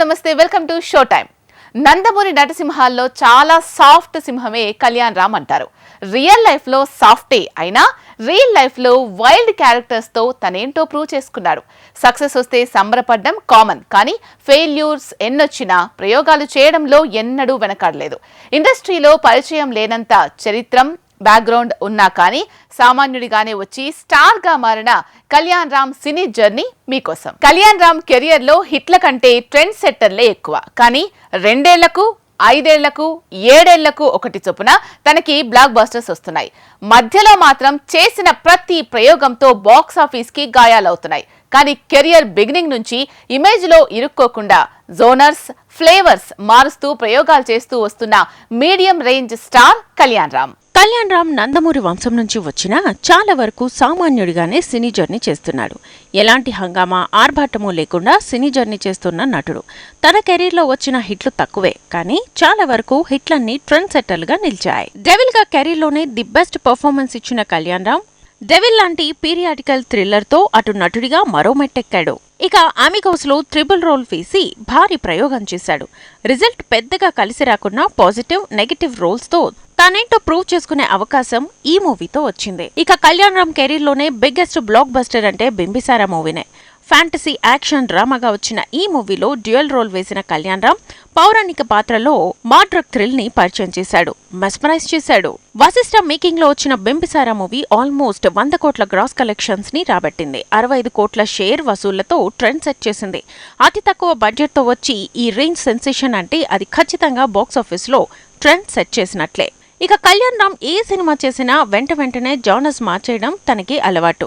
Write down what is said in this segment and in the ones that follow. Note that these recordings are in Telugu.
నమస్తే welcome to show time Nandamuri నటసింహాల్లో చాలా సాఫ్ట్ సింహమే కళ్యాణ్ రామ్ అంటారు. రియల్ లైఫ్లో సాఫ్టే అయినా రియల్ లైఫ్లో వైల్డ్ క్యారెక్టర్స్తో తనేంటో ప్రూవ్ చేసుకున్నాడు. సక్సెస్ వస్తే సంబరపడడం కామన్ కానీ ఫెయిల్యూర్స్ ఎన్నొచ్చినా ప్రయోగాలు చేయడంలో ఎన్నడూ వెనకాడలేదు. ఇండస్ట్రీలో పరిచయం లేనంత చరిత్రం బ్యాక్గ్రౌండ్ ఉన్నా కానీ సామాన్యుడిగానే వచ్చి స్టార్గా మారిన కళ్యాణ్ రామ్ సినీ జర్నీ మీకోసం. కళ్యాణ్ రామ్ కెరియర్లో హిట్ల కంటే ట్రెండ్ సెట్టర్లే ఎక్కువ. కానీ రెండేళ్ళకు ఐదేళ్ళకు ఏడేళ్ళకు ఒకటి చొప్పున తనకి బ్లాక్ బస్టర్స్ వస్తున్నాయి. మధ్యలో మాత్రం చేసిన ప్రతి ప్రయోగంతో బాక్స్ ఆఫీస్కి గాయాలవుతున్నాయి. కానీ కెరియర్ బిగినింగ్ నుంచి ఇమేజ్లో ఇరుక్కోకుండా జోనర్స్ ఫ్లేవర్స్ మారుస్తూ ప్రయోగాలు చేస్తూ వస్తున్న medium range star Kalyan Ram. Kalyan Ram Nandamuri వంశం నుంచి వచ్చినా చాలా వరకు సామాన్యుడిగానే సినీ జర్నీ చేస్తున్నాడు. ఎలాంటి హంగామా ఆర్భాటము లేకుండా సినీ జర్నీ చేస్తున్న నటుడు. తన కెరీర్లో వచ్చిన హిట్లు తక్కువే కానీ చాలా వరకు హిట్లన్నీ ట్రెండ్ సెట్టర్లుగా నిలిచాయి. డెవిల్గా కెరీర్లోనే ది బెస్ట్ పర్ఫార్మెన్స్ ఇచ్చిన కళ్యాణ్ రామ్ డెవిల్ లాంటి పీరియాడికల్ థ్రిల్లర్తో అటు నటుడిగా మరో మెట్టెక్కాడు. ఇక ఆమిగోస్లో ట్రిపుల్ రోల్ వేసి భారీ ప్రయోగం చేశాడు. రిజల్ట్ పెద్దగా కలిసి రాకున్నా పాజిటివ్ నెగటివ్ రోల్స్తో తనేంటో ప్రూవ్ చేసుకునే అవకాశం ఈ మూవీతో వచ్చింది. ఇక కళ్యాణ్ రామ్ కెరీర్లోనే బిగ్గెస్ట్ బ్లాక్ బస్టర్ అంటే బింబిసారా మూవీనే. ఫ్యాంటసీ యాక్షన్ డ్రామాగా వచ్చిన ఈ మూవీలో డ్యూయల్ రోల్ వేసిన కళ్యాణ్ రామ్ పౌరాణిక పాత్రలో మాడ్రక్ థ్రిల్ని పరిచయం చేశాడు. మెస్మరైజ్ చేశాడు. వశిష్ఠ మేకింగ్లో వచ్చిన బింబిసారా మూవీ ఆల్మోస్ట్ వంద కోట్ల గ్రాస్ కలెక్షన్స్ని రాబట్టింది. అరవై ఐదు కోట్ల షేర్ వసూళ్ళతో ట్రెండ్ సెట్ చేసింది. అతి తక్కువ బడ్జెట్తో వచ్చి ఈ రేంజ్ సెన్సేషన్ అంటే అది ఖచ్చితంగా బాక్సాఫీస్లో ట్రెండ్ సెట్ చేసినట్లే. ఇక కళ్యాణ్ రామ్ ఏ సినిమా చేసినా వెంట వెంటనే జానర్స్ మార్చేయడం తనకి అలవాటు.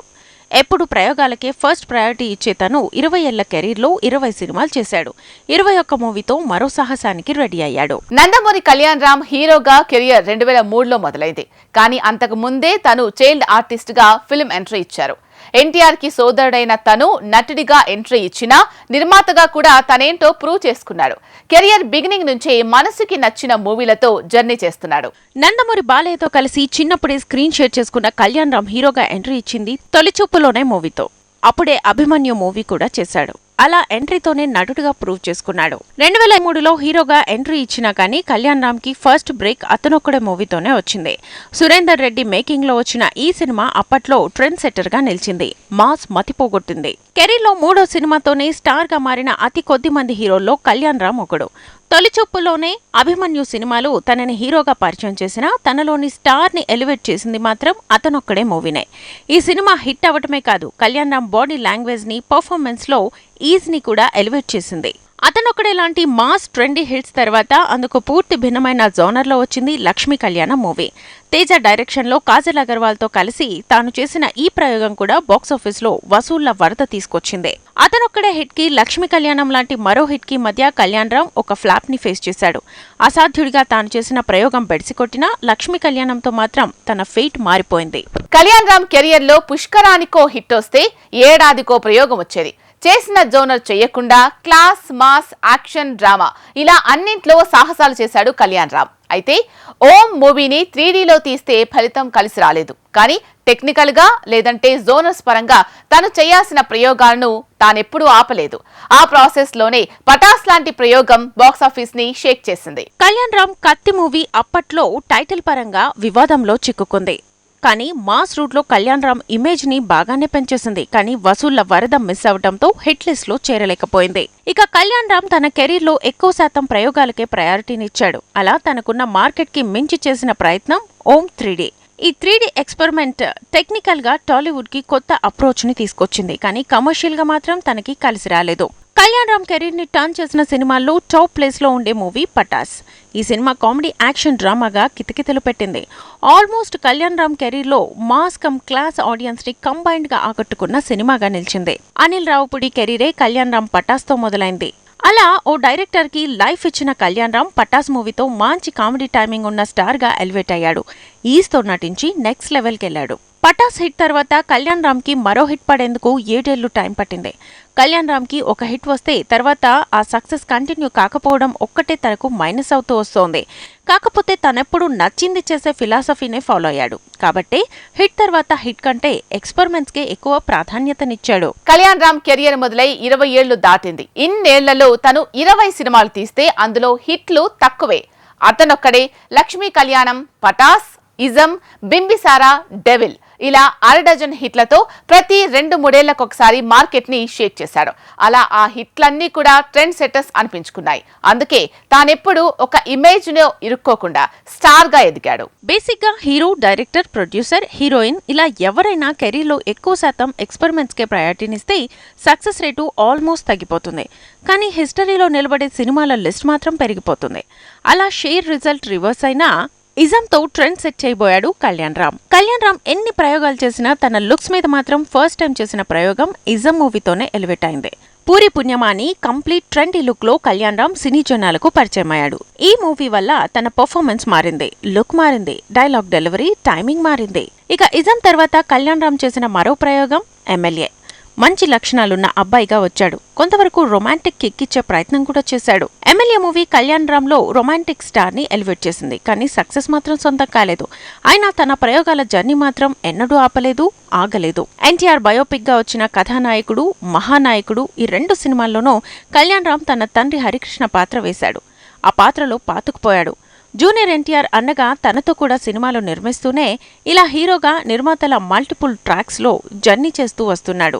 ఎప్పుడు ప్రయోగాలకే ఫస్ట్ ప్రయారిటీ ఇచ్చే తను ఇరవై ఏళ్ళ కెరీర్లో ఇరవై సినిమాలు చేశాడు. ఇరవై ఒక్క మూవీతో మరో సాహసానికి రెడీ అయ్యాడు. నందమూరి కళ్యాణ్ రామ్ హీరోగా కెరియర్ రెండు వేల మూడులో మొదలైంది. కానీ అంతకు ముందే తను చైల్డ్ ఆర్టిస్ట్గా ఫిల్మ్ ఎంట్రీ ఇచ్చారు. ఎన్టీఆర్కి సోదరుడైన తను నటుడిగా ఎంట్రీ ఇచ్చినా నిర్మాతగా కూడా తనేంటో ప్రూవ్ చేసుకున్నాడు. కెరియర్ బిగినింగ్ నుంచే మనసుకి నచ్చిన మూవీలతో జర్నీ చేస్తున్నాడు. నందమూరి బాలయ్యతో కలిసి చిన్నప్పుడే స్క్రీన్ షేర్ చేసుకున్న కళ్యాణ్ రామ్ హీరోగా ఎంట్రీ ఇచ్చింది తొలిచూపులోనే మూవీతో. అప్పుడే అభిమన్యు మూవీ కూడా చేశాడు. అలా ఎంట్రీతోనే నటుడుగా ప్రూవ్ చేసుకున్నాడు. రెండు వేల మూడులో హీరోగా ఎంట్రీ ఇచ్చినా కానీ కళ్యాణ్ రామ్కి ఫస్ట్ బ్రేక్ అతనొక్కడే మూవీతోనే వచ్చింది. సురేందర్ రెడ్డి మేకింగ్లో వచ్చిన ఈ సినిమా అప్పట్లో ట్రెండ్ సెట్టర్గా నిలిచింది. మాస్ మతిపోగొట్టింది. కెరీర్లో మూడో సినిమాతోనే స్టార్గా మారిన అతి కొద్ది మంది హీరోల్లో కళ్యాణ్ రామ్ ఒకడు. తొలిచూపులోనే అభిమన్యు సినిమాలు తనని హీరోగా పరిచయం చేసినా తనలోని స్టార్ని ఎలివేట్ చేసింది మాత్రం అతనొక్కడే మూవీనే. ఈ సినిమా హిట్ అవటమే కాదు కళ్యాణ్ రామ్ బాడీ లాంగ్వేజ్ని ఈజ్ని కూడా ఎలివేట్ చేసింది. అతనొక్కడే లాంటి మాస్ ట్రెండీ హిట్స్ తర్వాత అందుకు పూర్తి భిన్నమైన జోనర్లో వచ్చింది లక్ష్మీ కళ్యాణ మూవీ. తేజ డైరెక్షన్లో కాజల్ అగర్వాల్తో కలిసి తాను చేసిన ఈ ప్రయోగం కూడా బాక్సాఫీస్లో వసూళ్ళ వరద తీసుకొచ్చింది. అతనొక్కడే హిట్కి లక్ష్మీ కళ్యాణం లాంటి మరో హిట్కి మధ్య కళ్యాణ్ రామ్ ఒక ఫ్లాప్ని ఫేస్ చేశాడు. అసాధ్యుడిగా తాను చేసిన ప్రయోగం బెడిసికొట్టినా లక్ష్మీ కళ్యాణంతో మాత్రం తన ఫేట్ మారిపోయింది. కళ్యాణ్ రామ్ పుష్కరానికో హిట్ వస్తే ఏడాదికో ప్రయోగం వచ్చేది. చేసిన జోనర్ చేయకుండా క్లాస్ మాస్ యాక్షన్ డ్రామా ఇలా అన్నింట్లో సాహసాలు చేశాడు కళ్యాణ్ రామ్. అయితే ఓం మూవీని త్రీడీలో తీస్తే ఫలితం కలిసి రాలేదు. కానీ టెక్నికల్గా లేదంటే జోనర్స్ పరంగా తను చేయాల్సిన ప్రయోగాలను తానెప్పుడూ ఆపలేదు. ఆ ప్రాసెస్లోనే పటాస్ లాంటి ప్రయోగం బాక్సాఫీస్ని షేక్ చేసింది. కళ్యాణ్ రామ్ కత్తి మూవీ అప్పట్లో టైటిల్ పరంగా వివాదంలో చిక్కుకుంది. కానీ మాస్ రూట్లో కళ్యాణ్ రామ్ ఇమేజ్ని బాగానే పెంచేసింది. కానీ వసూళ్ళ వరద మిస్ అవడంతో హిట్ లిస్ట్లో చేరలేకపోయింది. ఇక కళ్యాణ్ రామ్ తన కెరీర్లో ఎక్కువ శాతం ప్రయోగాలకే ప్రయారిటీనిచ్చాడు. అలా తనకున్న మార్కెట్కి మించి చేసిన ప్రయత్నం ఓం త్రీడీ. ఈ త్రీడీ ఎక్స్పెరిమెంట్ టెక్నికల్గా టాలీవుడ్కి కొత్త అప్రోచ్ని తీసుకొచ్చింది. కానీ కమర్షియల్గా మాత్రం తనకి కలిసి రాలేదు. కళ్యాణ్ రామ్ కెరీర్ని టర్న్ చేసిన సినిమాల్లో టాప్ ప్లేస్లో ఉండే మూవీ పటాస్. ఈ సినిమా కామెడీ యాక్షన్ డ్రామాగా కితకితలు పెట్టింది. ఆల్మోస్ట్ కళ్యాణ్ రామ్ కెరీర్లో మాస్ కమ్ క్లాస్ ఆడియన్స్ని కంబైన్డ్గా ఆకట్టుకున్న సినిమాగా నిలిచింది. అనిల్ రావుపుడి కెరీరే కళ్యాణ్ రామ్ పటాస్తో మొదలైంది. అలా ఓ డైరెక్టర్కి లైఫ్ ఇచ్చిన కళ్యాణ్ రామ్ పటాస్ మూవీతో మంచి కామెడీ టైమింగ్ ఉన్న స్టార్గా ఎలివేట్ అయ్యాడు. ఈస్తో నటించి నెక్స్ట్ లెవెల్కి వెళ్ళాడు పటాస్ హిట్ తర్వాత కళ్యాణ్ రామ్కి మరో హిట్ పడేందుకు ఏడేళ్ళు టైం పట్టింది. కళ్యాణ్ రామ్కి ఒక హిట్ వస్తే తర్వాత ఆ సక్సెస్ కంటిన్యూ కాకపోవడం ఒక్కటే తనకు మైనస్ అవుతూ వస్తోంది. కాకపోతే తనెప్పుడు నచ్చింది చేసే ఫిలాసఫీనే ఫాలో అయ్యాడు. కాబట్టి హిట్ తర్వాత హిట్ కంటే ఎక్స్పెరిమెంట్స్ కే ఎక్కువ ప్రాధాన్యతనిచ్చాడు. కళ్యాణ్ రామ్ కెరియర్ మొదలై ఇరవై ఏళ్ళు దాటింది. ఇన్నేళ్ళలో తను ఇరవై సినిమాలు తీస్తే అందులో హిట్లు తక్కువే. అతనొక్కడే లక్ష్మీ కళ్యాణం పటాస్ ఇజం బింబిసారా డెవిల్. ఇలా అరడజన్ హిట్లతో ప్రతి రెండు మూడేళ్ళకొకసారి మార్కెట్ని షేక్ చేశాడు. అలా ఆ హిట్లన్నీ కూడా ట్రెండ్ సెటర్స్ అనిపించుకున్నాయి. అందుకే తానెప్పుడు ఒక ఇమేజ్ను ఇరుక్కోకుండా స్టార్గా ఎదిగాడు. బేసిక్గా హీరో డైరెక్టర్ ప్రొడ్యూసర్ హీరోయిన్ ఇలా ఎవరైనా కెరీర్లో ఎక్కువ శాతం ఎక్స్పెరిమెంట్స్ కే ప్రయారిటీనిస్తే సక్సెస్ రేటు ఆల్మోస్ట్ తగ్గిపోతుంది. కానీ హిస్టరీలో నిలబడే సినిమాల లిస్ట్ మాత్రం పెరిగిపోతుంది. అలా షేర్ రిజల్ట్ రివర్స్ అయినా ఇజంతో ట్రెండ్ సెట్ చేయబోయాడు కళ్యాణ్ రామ్. కళ్యాణ్ రామ్ ఎన్ని ప్రయోగాలు చేసినా తన లుక్స్ మీద మాత్రం ఫస్ట్ టైం చేసిన ప్రయోగం ఇజం మూవీతోనే ఎలివేట్ అయింది. పూరి పుణ్యమాని కంప్లీట్ ట్రెండీ లుక్లో కళ్యాణ్ రామ్ సినీ జనాలకు పరిచయం అయ్యాడు. ఈ మూవీ వల్ల తన పర్ఫార్మెన్స్ మారింది లుక్ మారింది డైలాగ్ డెలివరీ టైమింగ్ మారింది. ఇక ఇజం తర్వాత కళ్యాణ్ రామ్ చేసిన మరో ప్రయోగం ఎమ్మెల్యే. మంచి లక్షణాలున్న అబ్బాయిగా వచ్చాడు. కొంతవరకు రొమాంటిక్ కిక్కిచ్చే ప్రయత్నం కూడా చేశాడు. ఎమ్మెల్యే మూవీ కళ్యాణ్ రామ్లో రొమాంటిక్ స్టార్ని ఎలివేట్ చేసింది. కానీ సక్సెస్ మాత్రం సొంతం కాలేదు. అయినా తన ప్రయోగాల జర్నీ మాత్రం ఎన్నడూ ఆపలేదు ఆగలేదు. ఎన్టీఆర్ బయోపిక్గా వచ్చిన కథానాయకుడు మహానాయకుడు ఈ రెండు సినిమాల్లోనూ కళ్యాణ్ రామ్ తన తండ్రి హరికృష్ణ పాత్ర వేశాడు. ఆ పాత్రలో పాతుకుపోయాడు. జూనియర్ ఎన్టీఆర్ అన్నగా తనతో కూడా సినిమాలు నిర్మిస్తూనే ఇలా హీరోగా నిర్మాతల మల్టిపుల్ ట్రాక్స్లో జర్నీ చేస్తూ వస్తున్నాడు.